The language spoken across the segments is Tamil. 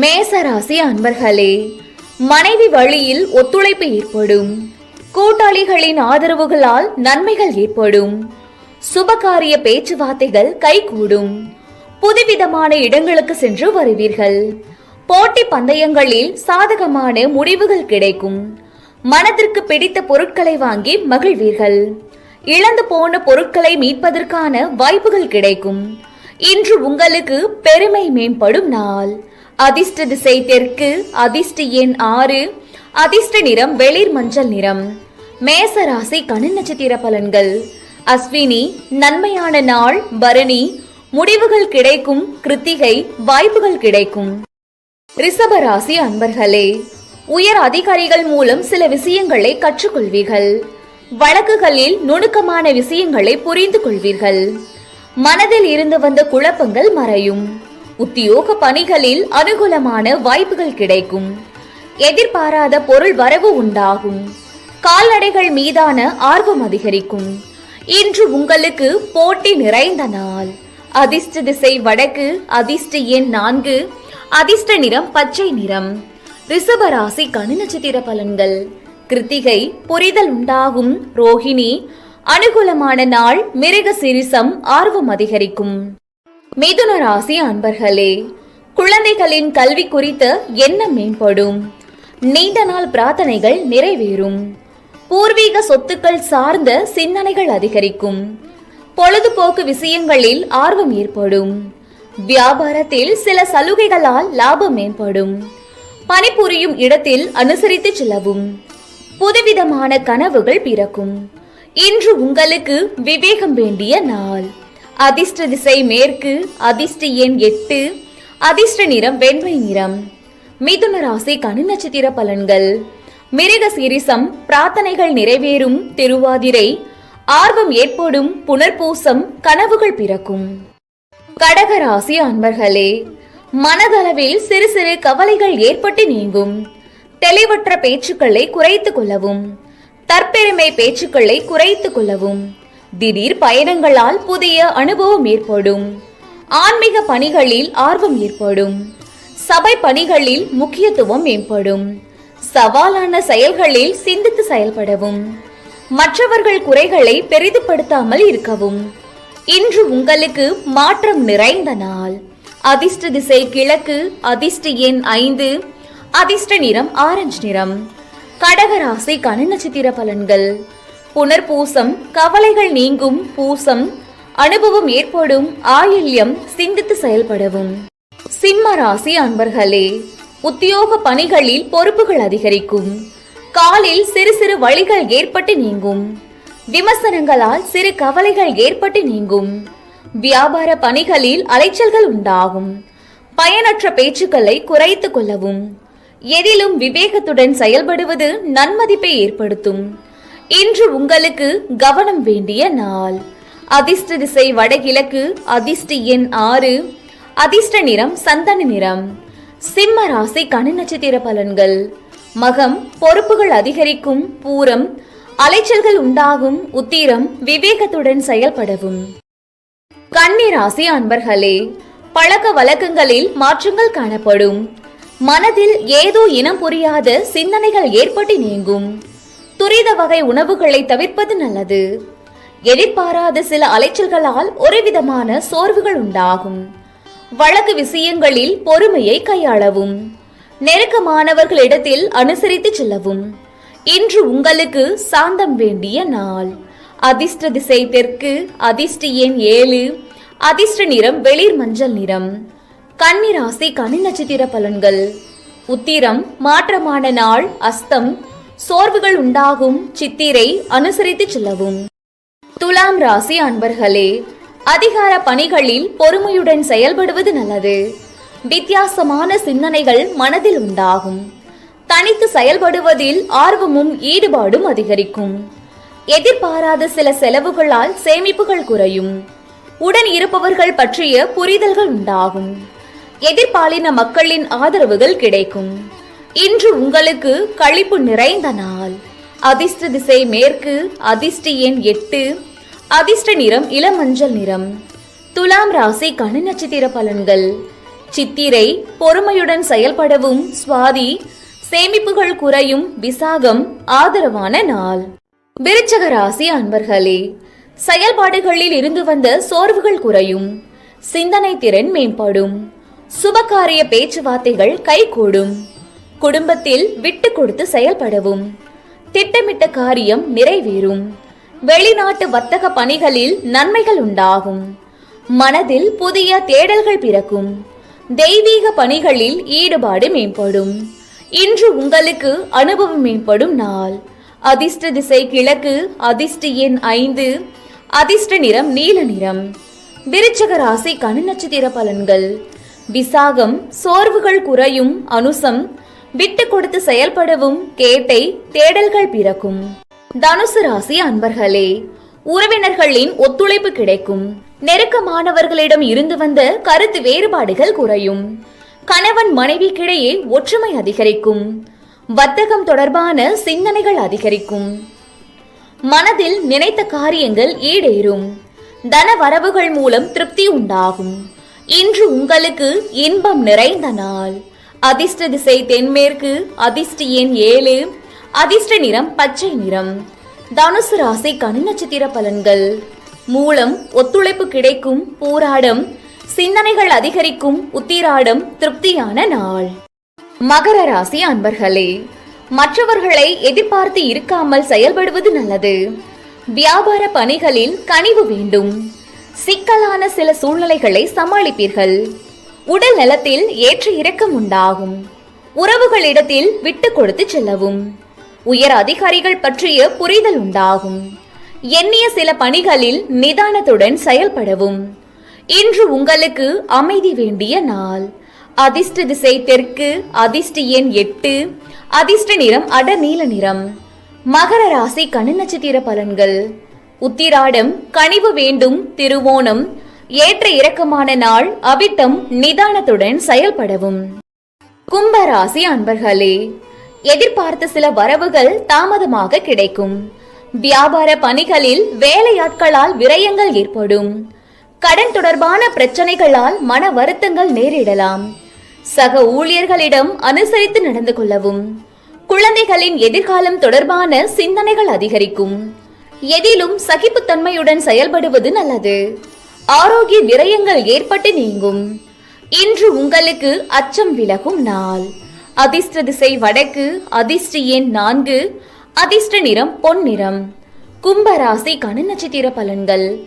மேசராசி அன்பர்களே மனைவி வழியில் ஒத்துழைப்பு ஏற்படும். கூட்டாளிகளின் ஆதரவுகளால் நன்மைகள் ஏற்படும். சுபகாரிய பேச்சுவார்த்தைகள் கைகூடும். புதுவிதமான இடங்களுக்கு சென்று வருவீர்கள். போட்டி பந்தயங்களில் சாதகமான முடிவுகள் கிடைக்கும். மனதிற்கு பிடித்த பொருட்களை வாங்கி மகிழ்வீர்கள். இழந்து போன பொருட்களை மீட்பதற்கான வாய்ப்புகள் கிடைக்கும். இன்று உங்களுக்கு பெருமை மேம்படும் நாள். அதிர்ஷ்ட திசை தெற்கு அதிர்ஷ்ட எண் ஆறு அதிர்ஷ்ட நிறம் வெளிர் மஞ்சள் நிறம். மேச ராசி கனி நட்சத்திர பலன்கள். அஸ்வினி நன்மையான நாள் பரணி முடிவுகள் கிடைக்கும் கிருத்திகை வாய்ப்புகள் கிடைக்கும். ரிஷப ராசி அன்பர்களே உயர் அதிகாரிகள் மூலம் சில விஷயங்களை கற்றுக்கொள்வீர்கள். வழக்குகளில் நுணுக்கமான விஷயங்களை புரிந்து கொள்வீர்கள் மனதில் இருந்து வந்த குழப்பங்கள் மறையும். உத்தியோக பணிகளில் அனுகூலமான வாய்ப்புகள் கிடைக்கும். எதிர்பாராத பொருள் வரவு உண்டாகும். கால்நடைகள் மீதான ஆர்வம் அதிகரிக்கும். இன்று உங்களுக்கு போட்டி நிறைந்த நாள். அதிர்ஷ்ட திசை வடக்கு அதிர்ஷ்ட எண் நான்கு அதிர்ஷ்ட நிறம் பச்சை நிறம். ரிசபராசி கனு நட்சத்திர பலன்கள். கிருத்திகை புரிதல் உண்டாகும். ரோஹிணி அனுகூலமான நாள் மிருக சிரிசம் ஆர்வம் அதிகரிக்கும். மிதுன ராசி அன்பர்களே குழந்தைகளின் கல்வி குறித்த எண்ணம் மேம்படும்? நீண்ட நாள் பிரார்த்தனைகள் நிறைவேறும். பூர்வீக சொத்துக்கள் சார்ந்த சிந்தனைகள் அதிகரிக்கும். பொழுதுபோக்கு விஷயங்களில் ஆர்வம் ஏற்படும். வியாபாரத்தில் சில சலுகைகளால் லாபம் மேம்படும். பணிபுரியும் இடத்தில் அனுசரித்து செல்லவும். புதுவிதமான கனவுகள் பிறக்கும். இன்று உங்களுக்கு விவேகம் வேண்டிய நாள். அதிர்ஷ்ட திசை மேற்கு அதிர்ஷ்ட எண் எட்டு அதிர்ஷ்ட நிறம் வெண்மை நிறம். மிதுன ராசி கனி நட்சத்திர பலன்கள். மிருக சிரிசம் பிரார்த்தனைகள் நிறைவேறும் திருவாதிரை ஆர்வம் ஏற்படும் புனர்பூசம் கனவுகள் பிறக்கும். கடகராசி அன்பர்களே மனதளவில் சிறு சிறு கவலைகள் ஏற்பட்டு நீங்கும். தெளிவற்ற பேச்சுக்களை குறைத்துக் கொள்ளவும் தற்பெருமை பேச்சுக்களை குறைத்துக் கொள்ளவும். திடீர் பயணங்களால் புதிய அனுபவம் ஏற்படும். ஆன்மீக பணிகளில் ஆர்வம் ஏற்படும். சபை பணிகளில் முக்கியத்துவம் மேம்படும். சவாலான செயல்களில் சிந்தித்து செயல்படவும். மற்றவர்கள் குறைகளை பெரிதுபடுத்தாமல் இருக்கவும். இன்று உங்களுக்கு மாற்றம் நிறைந்த நாள். அதிர்ஷ்ட திசை கிழக்கு அதிர்ஷ்ட எண் ஐந்து அதிர்ஷ்ட நிறம் ஆரஞ்சு நிறம். கடகராசி கன நட்சத்திர பலன்கள். புனர்பூசம் கவலைகள் நீங்கும் பூசம் அனுபவம் ஏற்படும் ஆயில்யம் சிந்தித்து செயல்படவும். சிம்ம ராசி அன்பர்களே உத்தியோக பணிகளில் பொறுப்புகள் அதிகரிக்கும். காலில் சிறு சிறு வழிகள் ஏற்பட்டு நீங்கும். விமர்சனங்களால் சிறு கவலைகள் ஏற்பட்டு நீங்கும். வியாபார பணிகளில் அலைச்சல்கள் உண்டாகும். பயனற்ற பேச்சுக்களை குறைத்துக் கொள்ளவும். எதிலும் விவேகத்துடன் செயல்படுவது நன்மதிப்பை ஏற்படுத்தும். இன்று உங்களுக்கு கவனம் வேண்டிய நாள். அதிர்ஷ்ட திசை வடகிழக்கு அதிர்ஷ்ட எண் ஆறு அதிர்ஷ்ட நிறம் சந்தன நிறம். சிம்ம ராசி கனி நட்சத்திர பலன்கள். மகம் பொறுப்புகள் அதிகரிக்கும் பூரம் அலைச்சல்கள் உண்டாகும் உத்திரம் விவேகத்துடன் செயல்படவும். கன்னி ராசி அன்பர்களே பழக்க வழக்கங்களில் மாற்றங்கள் காணப்படும். மனதில் ஏதோ இனம் புரியாத சிந்தனைகள் ஏற்பட்டு நீங்கும். துரித வகை உணவுகளை தவிர்ப்பது நல்லது. எதிர்பாராத சில அலைச்சல்களால் ஒரு விதமான சோர்வுகள் உண்டாகும். வழக்கு விஷயங்களில் பொறுமையை கையாளவும். நெருக்கமானவர்களிடத்தில் அனுசரித்து செல்லவும். இன்று உங்களுக்கு சாந்தம் வேண்டிய நாள். அதிர்ஷ்ட திசை தெற்கு அதிர்ஷ்ட எண் ஏழு அதிர்ஷ்ட நிறம் வெளிர் மஞ்சள் நிறம். கன்னிராசி கனி நட்சத்திர பலன்கள். உத்திரம் மாற்றமான நாள் அஸ்தம் சோர்வுகள் உண்டாகும் சித்திரை அனுசரித்து செல்லவும். துலாம் ராசி அன்பர்களே அதிகார பணிகளில் பொறுமையுடன் செயல்படுவது நல்லது. வித்தியாசமான சிந்தனைகள் மனதில் உண்டாகும். தனித்து செயல்படுவதில் ஆர்வமும் ஈடுபாடும் அதிகரிக்கும். எதிர்பாராத சில செலவுகளால் சேமிப்புகள் குறையும். உடன் இருப்பவர்கள் பற்றிய புரிதல்கள் உண்டாகும். எதிர்பாலின மக்களின் ஆதரவுகள் கிடைக்கும். இன்று உங்களுக்கு கழிப்பு நிறைந்த நாள். அதிர்ஷ்ட திசை மேற்கு அதிர்ஷ்ட எண் எட்டு அதிர்ஷ்ட நிறம் இளமஞ்சள் நிறம். துலாம் ராசி கனி நட்சத்திர பலன்கள். சித்திரை பொறுமையுடன் செயல்படவும் சுவாதி சேமிப்புகள் குறையும் விசாகம் ஆதரவான நாள். விருச்சக ராசி அன்பர்களே செயல்பாடுகளில் இருந்து வந்த சோர்வுகள் குறையும் சிந்தனை திறன் மேம்படும் சுபகாரிய பேச்சுவார்த்தைகள் கைகூடும். குடும்பத்தில் விட்டு கொடுத்து செயல்படவும். திட்டமிட்ட காரியம் நிறைவேறும். வெளிநாட்டு வர்த்தக பணிகளில் நன்மைகள் உண்டாகும். மனதில் புதிய தேடல்கள் பிறக்கும். தெய்வீக பணிகளில் ஈடுபாடு மேம்படும். இன்று உங்களுக்கு அனுபவம் மேம்படும் நாள். அதிர்ஷ்ட திசை கிழக்கு அதிர்ஷ்ட எண் ஐந்து அதிர்ஷ்ட நிறம் நீல நிறம். விருச்சக ராசி கனு நட்சத்திர பலன்கள். விசாகம் சோர்வுகள் குறையும் அனுசம் விட்டு கொடுத்து செயல்படவும் கேட்டை தேடல்கள் பிறக்கும். தனுசு ராசி அன்பர்களே உறவினர்களின் ஒத்துழைப்பு கிடைக்கும். நெருக்கமானவர்களிடம் இருந்து வந்த கருத்து வேறுபாடுகள் குறையும். கணவன் மனைவிக்கிடையே ஒற்றுமை அதிகரிக்கும். வர்த்தகம் தொடர்பான சிந்தனைகள் அதிகரிக்கும். மனதில் நினைத்த காரியங்கள் ஈடேறும். தன வரவுகள் மூலம் திருப்தி உண்டாகும். இன்று உங்களுக்கு இன்பம் நிறைந்த நாள். அதிர்ஷ்ட திசை தென்மேற்கு அதிர்ஷ்ட எண் ஏழு அதிர்ஷ்ட நிறம் பச்சை நிறம். தனுசு ராசி கனி நட்சத்திர பலன்கள். மூலம் ஒத்துழைப்பு கிடைக்கும் போராடம் சிந்தனைகள் அதிகரிக்கும் உத்திராடம் திருப்தியான நாள். மகர ராசி அன்பர்களே மற்றவர்களை எதிர்பார்த்து இருக்காமல் செயல்படுவது நல்லது. வியாபார பணிகளில் கனிவு வேண்டும். சிக்கலான சில சூழ்நிலைகளை சமாளிப்பீர்கள். உடல் நலத்தில் ஏற்ற இறக்கம் உண்டாகும். உறவுகளிடத்தில் விட்டு கொடுத்து செல்லவும். உயர் அதிகாரிகள் பற்றிய புரிதல் உண்டாகும். எண்ணிய சில பணிகளில் நிதானத்துடன் செயல்படவும். இன்று உங்களுக்கு அமைதி வேண்டிய நாள். அதிர்ஷ்ட திசை தெற்கு அதிர்ஷ்ட எண் எட்டு அதிர்ஷ்ட நிறம் அட நீல நிறம். மகர ராசி கணு நட்சத்திர பலன்கள். உத்திராடம் கனிவு வேண்டும் திருவோணம் ஏற்ற இறக்கமான நாள் அவித்தம் நிதானத்துடன் செயல்படவும். கும்பராசி அன்பர்களே எதிர்பார்த்த சில வரவுகள் தாமதமாக கிடைக்கும். வியாபார பணிகளில் வேலையாட்களால் விரயங்கள் ஏற்படும். கடன் தொடர்பான பிரச்சனைகளால் மன வருத்தங்கள் நேரிடலாம். சக ஊழியர்களிடம் அனுசரித்து நடந்து கொள்ளவும். குழந்தைகளின் எதிர்காலம் தொடர்பான சிந்தனைகள் அதிகரிக்கும். எதிலும் சகிப்புத்தன்மையுடன் செயல்படுவது நல்லது. ஆரோக்கிய விரயங்கள் ஏற்பட்டு நீங்கும். இன்று உங்களுக்கு அச்சம் விலகும் நாள். அதிர்ஷ்ட திசை வடக்கு அதிர்ஷ்ட எண் நான்கு அதிர்ஷ்ட நிறம் பொன்னிறம். கும்பராசி கணு நட்சத்திர பலன்கள்.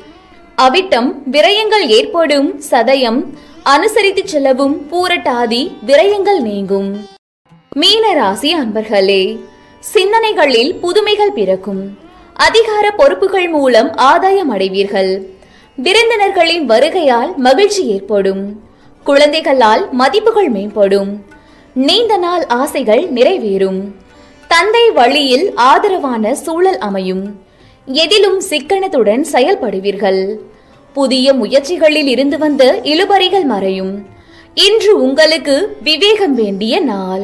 அவிட்டம் விரயங்கள் ஏற்படும் சதயம் அனுசரித்து செல்லவும் பூரட்டாதி விரயங்கள் நீங்கும். மீன ராசி அன்பர்களே சிந்தனைகளில் புதுமைகள் பிறக்கும். அதிகார பொறுப்புகள் மூலம் ஆதாயம் அடைவீர்கள். விருந்தினர்களின் வருகையால் மகிழ்ச்சி ஏற்படும். குழந்தைகளால் மதிப்புகள் மேம்படும். நீண்ட நாள் ஆசைகள் நிறைவேறும். தந்தை வழியில் ஆதரவான சூழல் அமையும். எதிலும் சிக்கனத்துடன் செயல்படுவீர்கள். புதிய முயற்சிகளில் இருந்து வந்த இழுபறிகள் மறையும். இன்று உங்களுக்கு விவேகம் வேண்டிய நாள்.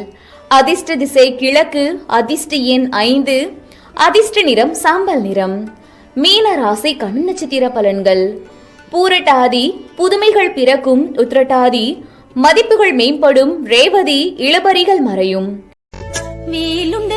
அதிர்ஷ்ட திசை கிழக்கு அதிர்ஷ்ட எண் ஐந்து அதிர்ஷ்ட நிறம் சாம்பல் நிறம். மீன ராசி கண் நட்சத்திர பலன்கள். பூரட்டாதி புதுமைகள் பிறக்கும். உத்திரட்டாதி மதிப்புகள் மேம்படும். ரேவதி இளபறிகள் மறையும். மேலும்